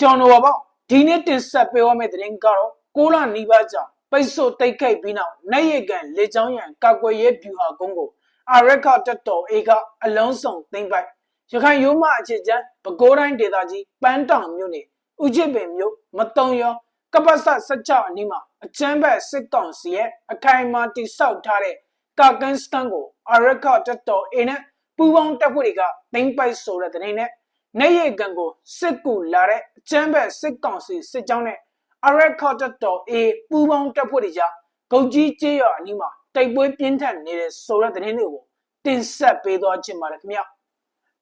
ကျွန်တော်ပါပေါ့ဒီနေ့တင်ဆက်ပေးရမယ့်သတင်းကတော့ကိုလာနီးပါးကြောင့်ပိတ်ဆို့တိတ်ခိတ်ပြီးနောက်နိုင်ရကန်လေချောင်းရန်ကာကွယ်ရေးဗျူဟာကုန်းကိုအာရက်ခတက်တော်အေကအလုံးစုံသိမ့်ပိုက်ရခိုင်ရိုးမအခြေချမ်းပဲခူးတိုင်းဒေသကြီးပန်းတောင်မြို့နယ်ဥจิตပင်မြို့မတုံရောကပ္ပစ16အနီးမှာအချမ်းဘက်စစ်ကောင်စီရဲ့အခိုင်အမာတိဆောက်ထားတဲ့ကာကန်စကန်ကိုအာရက်ခတက်တော်အေနဲ့ပူပေါင်းတပ်ဖွဲ့တွေကသိမ့်ပိုက်ဆိုတဲ့တဲ့နဲ့ နေရကန်ကိုစစ်ကူလာတဲ့အချမ်းဘက်စစ်ကောင်စီစစ်ကြောင်းနဲ့အရက်ခတ်တော်အေပူပေါင်းတပ်ဖွဲ့တွေကြားဂုတ်ကြီးကျေးရွာအနီးမှာတိုက်ပွဲပြင်းထန်နေတဲ့ဆိုတဲ့သတင်းတွေကိုတင်ဆက်ပေးသွားခြင်းပါတယ်ခင်ဗျ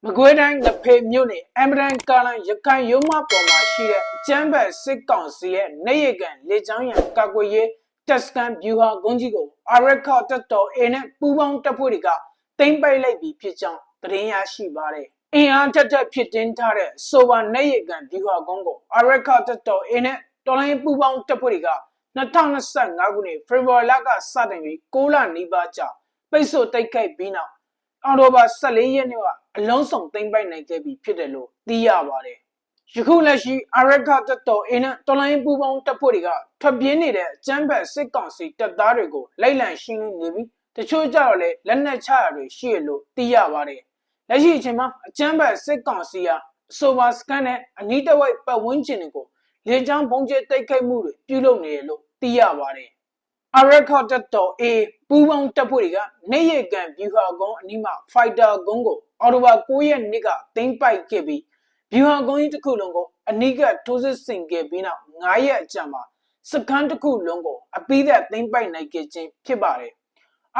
မကွေးတိုင်းငဖေမြို့နယ်အမ်ဘရန်ကာလန်ရခိုင်ရုံးမပေါ်မှာရှိတဲ့အကျမ်းဘက်စစ်ကောင်စီရဲ့နေရကန်လေချောင်းရံကာကွယ်ရေးတက်စကန်ဗျူဟာကုန်းကြီးကိုအရက်ခတ်တော်အေနဲ့ပူပေါင်းတပ်ဖွဲ့တွေကတိမ့်ပိုက်လိုက်ပြီးဖြစ်ကြောင်းသတင်းရရှိပါတယ် အင်အားတက်တက်ဖြစ်တင်ထားတဲ့ဆိုပါနေရကန်ဗျူဟာကုန်းကိုအရက်ခတ်တော်အေနဲ့တော်လိုင်းပူပေါင်းတပ်ဖွဲ့တွေက2025ခုနှစ်ဖေဖော်ဝါရီလကစတင်ပြီး6လနီးပါးကြာပိတ်ဆို့တိုက်ခိုက်ပြီးနောက်အော်တိုဘာ14ရက်နေ့ကအလုံးစုံသိမ်းပိုက်နိုင်ခဲ့ပြီဖြစ်တယ်လို့သိရပါတယ်။ယခုလက်ရှိအရက်ခတပ်တော်အင်းနဲ့တော်လိုင်းပူပေါင်းတပ်ဖွဲ့တွေကထွက်ပြေးနေတဲ့အကြမ်းဖက်စစ်ကောင်စီတပ်သားတွေကိုလိုက်လံရှင်းလင်းနေပြီးတချို့ကြတော့လည်းလက်နက်ချရတွေရှိရလို့သိရပါတယ်။ လက်ရှိအချိန်မှာအကြမ်းဖက်စစ်ကောင်စီဟာဆိုပါစကန်နဲ့အနီးတစ်ဝိုက်ပတ်ဝန်းကျင်တွေကိုလေကြောင်းပုံကျဲတိုက်ခိုက်မှုတွေပြုလုပ်နေတယ်လို့သိရပါတယ်။ Arakha တပ်တော် A ပူးပေါင်းတပ်ဖွဲ့တွေကနေရကန်ဗျူဟာကုန်းအနီးမှာ Fighter ကုန်းကိုအော်တိုဘာ9ရက်နေ့ကသိမ်းပိုက်ခဲ့ပြီးဗျူဟာကုန်းကြီးတစ်ခုလုံးကိုအနီးကထိုးစစ်ဆင်ခဲ့ပြီးနောက်9ရက်အကြာမှာစခန်းတစ်ခုလုံးကိုအပိသက်သိမ်းပိုက်နိုင်ခဲ့ခြင်းဖြစ်ပါတယ်။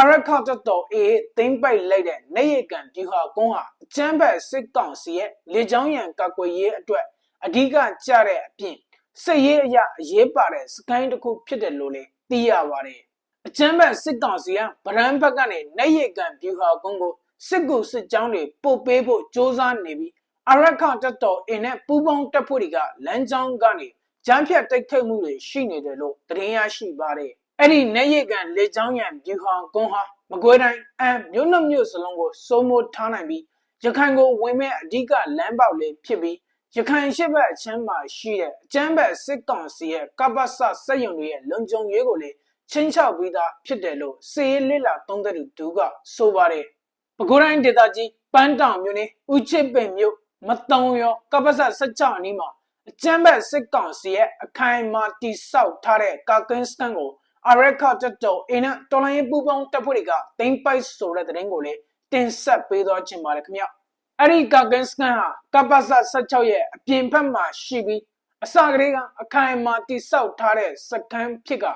Arakha တပ်တော် A သိမ်းပိုက်လိုက်တဲ့နေရကန်ဗျူဟာကုန်းဟာအချမ်းဘက်စစ်ကောင်စီရဲ့လေကြောင်းရန်ကာကွယ်ရေးအတွက်အဓိကကျတဲ့အပြင်စစ်ရေးအရာအရေးပါတဲ့စကိုင်းတစ်ခုဖြစ်တယ်လို့လည်းသိရပါတယ်။အချမ်းဘက်စစ်ကောင်စီကဗရန်ဘက်ကနေနေရကန်ဗျူဟာကုန်းကိုစစ်ကူစစ်ကြောင်းတွေပို့ပေးဖို့စ조사နေပြီးအရက်ခတပ်တော်အင်းနဲ့ပူပေါင်းတပ်ဖွဲ့တွေကလမ်းကြောင်းကနေကြမ်းဖြတ်တိုက်ခိုက်မှုတွေရှိနေတယ်လို့သတင်းရရှိပါတယ်။ အဲ့ဒီနေရကန်လေကြောင်းရန်ဗျူဟာကုန်းဟာမကွေးတိုင်းအမ်မြို့နှမြို့စလုံးကိုစိုးမိုးထားနိုင်ပြီးရခိုင်ကိုဝင်မဲ့အဓိကလမ်းပေါက်လေးဖြစ်ပြီးရခိုင်ရှိဘက်အချမ်းမှာရှိတဲ့အကျမ်းဘက်စစ်ကောင်စီရဲ့ကပ္ပစစက်ယုံတွေရဲ့လုံခြုံရေးကိုလည်းချင်းချောက်ပြီးသားဖြစ်တယ်လို့စေရေးလစ်လာသုံးသပ်သူဒူကဆိုပါတယ်။ပဲခူးတိုင်းဒေသကြီးပန်းတောင်မြို့နယ်ဦးချစ်ပင်မြို့မတုံရောကပ္ပစ16အနီးမှာအကျမ်းဘက်စစ်ကောင်စီရဲ့အခိုင်အမာတိဆောက်ထားတဲ့ကာကင်းစတန်ကို အရက်ခတ်တော်အင်းနဲ့တော်လိုင်းပူပေါင်းတပ်ဖွဲ့တွေကတင်ပိုက်ဆိုတဲ့တဲ့ရင်ကိုလည်းတင်ဆက်ပေးသွားခြင်းပါတယ်ခင်ဗျာ။အဲ့ဒီကာကန်စကန်ဟာကပ္ပစ16ရဲ့အပြင်ဘက်မှာရှိပြီးအစကလေးကအခိုင်အမာတိဆောက်ထားတဲ့စကန်ဖြစ်က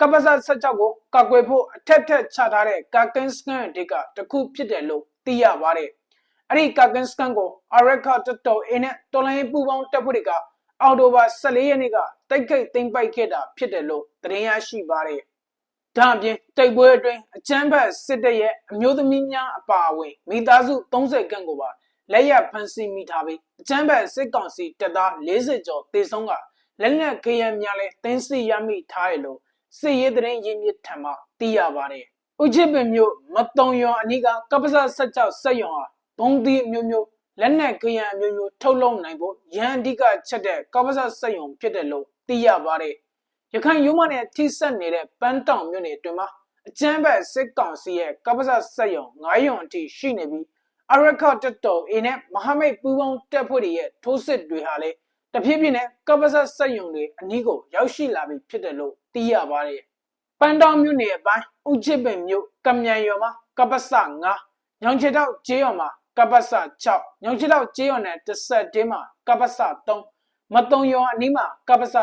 ကပ္ပစ16ကိုကာကွယ်ဖို့အထက်ထက်ချထားတဲ့ကာကန်စကန်အတိကတခုဖြစ်တယ်လို့သိရပါတယ်။အဲ့ဒီကာကန်စကန်ကိုအရက်ခတ်တော်အင်းနဲ့တော်လိုင်းပူပေါင်းတပ်ဖွဲ့တွေက အော်တိုဘာ14ရက်နေ့ကတိုက်ခိုက်သိမ်းပိုက်ခဲ့တာဖြစ်တယ်လို့သတင်းရရှိပါတယ်ဒါအပြင်တိုက်ပွဲအတွင်းအချမ်းဘတ်စစ်တပ်ရဲ့အမျိုးသမီးများအပါအဝင်မိသားစု30ခန့်ကိုပါလက်ရဖမ်းဆီးမိထားပြီးအချမ်းဘတ်စစ်ကောင်စီတပ်သား40ကျော်တေဆုံးကလက်နက်ခေရန်များလည်းတင်းစီရမိထားရလို့စစ်ရေးသတင်းရင်းမြစ်ထံမှသိရပါတယ်။ဥချစ်ပင်မြို့မတုံရွာအနီးကကပ္ပစ16စက်ရွာဘုံဒီမျိုးမျိုး လက်နက်ခေရန်မျိုးမျိုးထုတ်လုပ်နိုင်ဖို့ရန်အဓိကချက်တဲ့ကပ္ပစစက်ရွာဖြစ်တယ်လို့သိရပါတယ်။ရခိုင်ရုံးမနဲ့ထိစပ်နေတဲ့ပန်းတောင်မြို့နယ်တွင်မှာအကျန်းဘက်စစ်ကောင်စီရဲ့ကပ္ပစဆက်ယုံ9ယုံအထိရှိနေပြီးအရက်ခတ်တော်အင်းနဲ့မဟာမိတ်ပူးပေါင်းတပ်ဖွဲ့တွေရဲ့ထိုးစစ်တွေဟာလည်းတဖြည်းဖြည်းနဲ့ကပ္ပစဆက်ယုံတွေအနီးကိုရောက်ရှိလာပြီဖြစ်တယ်လို့သိရပါတယ်။ပန်းတောင်မြို့နယ်အပိုင်းဥချစ်ပင်မြို့ကမြန်ရွာမှာကပ္ပစ9ညောင်ချေတောက်ကျေးရွာမှာ ကပ္ပစ6ညောင်ချေတောက်ကျေးရွာနဲ့တစ်ဆက်တင်းမှာကပ္ပစ3မတုံရွာအနီးမှာကပ္ပစ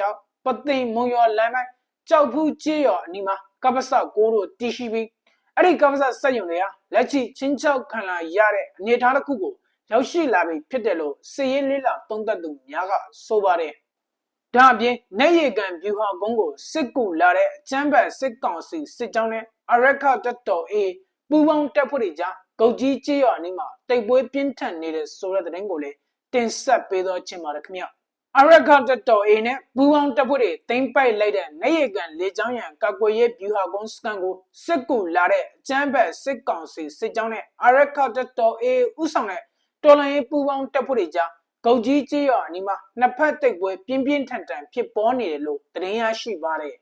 16ပသိမ်မုံရောလမ်းပိုင်းကြောက်ဖူးကျေးရွာအနီးမှာကပ္ပစကိုတို့တည်ရှိပြီးအဲ့ဒီကပ္ပစစက်ယုံတွေဟာလက်ရှိချင်းချောက်ခံလာရတဲ့အနေအထားတစ်ခုကိုရောက်ရှိလာပြီဖြစ်တယ်လို့စည်ရင်းလေးလာသုံးသပ်သူများကဆိုပါတယ်။ဒါအပြင်နေရကန်ဗျူဟာကုန်းကိုစစ်ကူလာတဲ့အချမ်းဘတ်စစ်ကောင်စီစစ်ကြောင်းနဲ့အရက်ခတ်တော်အေပူပေါင်းတပ်ဖွဲ့တွေကြား ဂုတ်ကြီးကျေးရွာအနီးမှာတိုက်ပွဲပြင်းထန်နေတဲ့ဆိုတဲ့တဲ့ရင်ကိုလည်းတင်ဆက်ပေးတော့ချင်ပါတယ်ခင်ဗျ။အရက်ခတ်တော်အေနဲ့ပူပေါင်းတပ်ဖွဲ့တွေတင်ပိုက်လိုက်တဲ့နေရကန်လေကြောင်းရန်ကာကွယ်ရေးဗျူဟာကုန်းစကန်ကိုစစ်ကူလာတဲ့အကျန်းဘက်စစ်ကောင်စီစစ်ကြောင်းနဲ့အရက်ခတ်တော်အေဥဆောင်တဲ့တော်လိုင်းပူပေါင်းတပ်ဖွဲ့တွေကြားကုတ်ကြီးကြေးရွာအနီးမှာနှစ်ဖက်တိုက်ပွဲပြင်းပြင်းထန်ထန်ဖြစ်ပေါ်နေတယ်လို့သတင်းရရှိပါတယ်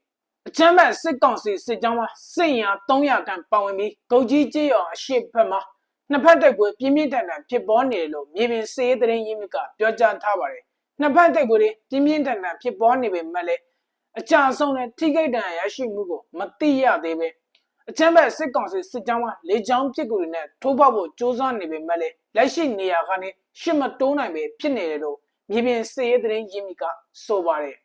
အချမ်းဘတ်စစ်ကောင်စီစစ်ကြောင်းမှာစစ်ရင်300ခန့်ပါဝင်ပြီးကုတ်ကြီးကြေးရွာအရှိတ်ဘက်မှာနှစ်ဖက်တိုက်ပွဲပြင်းပြင်းထန်ထန်ဖြစ်ပေါ်နေတယ်လို့မြေပြင်စစ်ရေးသတင်းရင်းမြစ်ကပြောကြားထားပါတယ်နှစ်ဖက်တိုက်ပွဲတွေပြင်းပြင်းထန်ထန်ဖြစ်ပေါ်နေပေမဲ့လည်းအကြအဆုံးနဲ့ထိခိုက်ဒဏ်ရာရရှိမှုကိုမသိရသေးပဲအချမ်းဘတ်စစ်ကောင်စီစစ်ကြောင်းမှာလေကြောင်းပစ်ကူတွေနဲ့ထိုးပေါက်ဖို့စ조사နေပေမဲ့လည်းလက်ရှိနေရာကနေရှစ်မတိုးနိုင်ပဲဖြစ်နေတယ်လို့မြေပြင်စစ်ရေးသတင်းရင်းမြစ်ကဆိုပါတယ်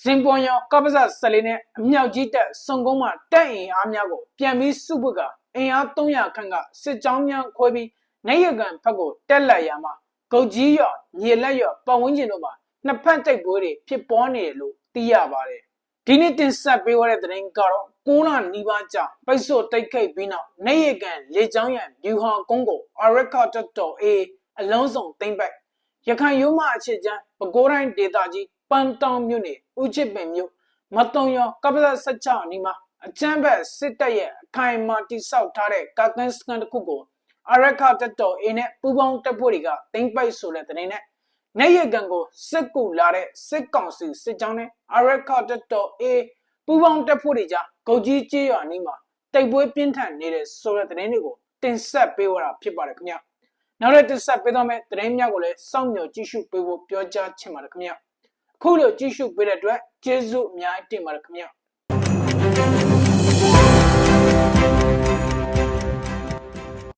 ဇင်ပွန်ရောကပ္ပစဆလေးနဲ့အမြောက်ကြီးတက်စုံကုန်းမှာတက်အင်အားများကိုပြန်ပြီးစုပွကအင်အား300ခန့်ကစစ်ကြောင်းများခွဲပြီးနေရကန်ဘက်ကိုတက်လက်ရမှာဂုတ်ကြီးရောမြေလက်ရောပတ်ဝန်းကျင်တို့မှာနှစ်ဖက်တိုက်ပွဲတွေဖြစ်ပေါ်နေတယ်လို့သိရပါတယ်ဒီနေ့တင်ဆက်ပေးရတဲ့သတင်းကတော့6လနီးပါးကြာပိတ်ဆို့တိုက်ခိုက်ပြီးနောက်နေရကန်လေကြောင်းရန်ဗျူဟာကုန်းကိုအရက်ခတ်တော်အေအလုံးစုံသိမ့်ပိုက်ရခိုင်ရိုးမအခြေချမ်းပဲခူးတိုင်းဒေသကြီး ပန်းတောင်မြို့နယ်ဦးချစ်ပင်မြို့မတုံရောကပ္ပဇ16အနီးမှာအချမ်းဘက်စစ်တပ်ရဲ့အခိုင်အမာတိစောက်ထားတဲ့ကာကင်းစကန်တစ်ခုကိုအရက်ခတ်တော်အေနဲ့ပူပေါင်းတပ်ဖွဲ့တွေကသိမ့်ပိုက်ဆိုတဲ့တဲ့နဲ့နေရကန်ကိုစစ်ကူလာတဲ့စစ်ကောင်စီစစ်ကြောင်းနဲ့အရက်ခတ်တော်အေပူပေါင်းတပ်ဖွဲ့တွေကြားဂုတ်ကြီးကျေးရွာအနီးမှာတိုက်ပွဲပြင်းထန်နေတဲ့ဆိုတဲ့တဲ့တွေကိုတင်ဆက်ပေးရတာဖြစ်ပါတယ်ခင်ဗျာနောက်လည်းတင်ဆက်ပေးတော့မယ့်သတင်းများကိုလည်းစောင့်မျှော်ကြည့်ရှုပေးဖို့ပြောကြားချင်ပါတယ်ခင်ဗျာအ ခုလိုကြည့်ရှုပေးတဲ့အတွက်ကျေးဇူးအများကြီးတင်ပါတယ်ခင်ဗျာ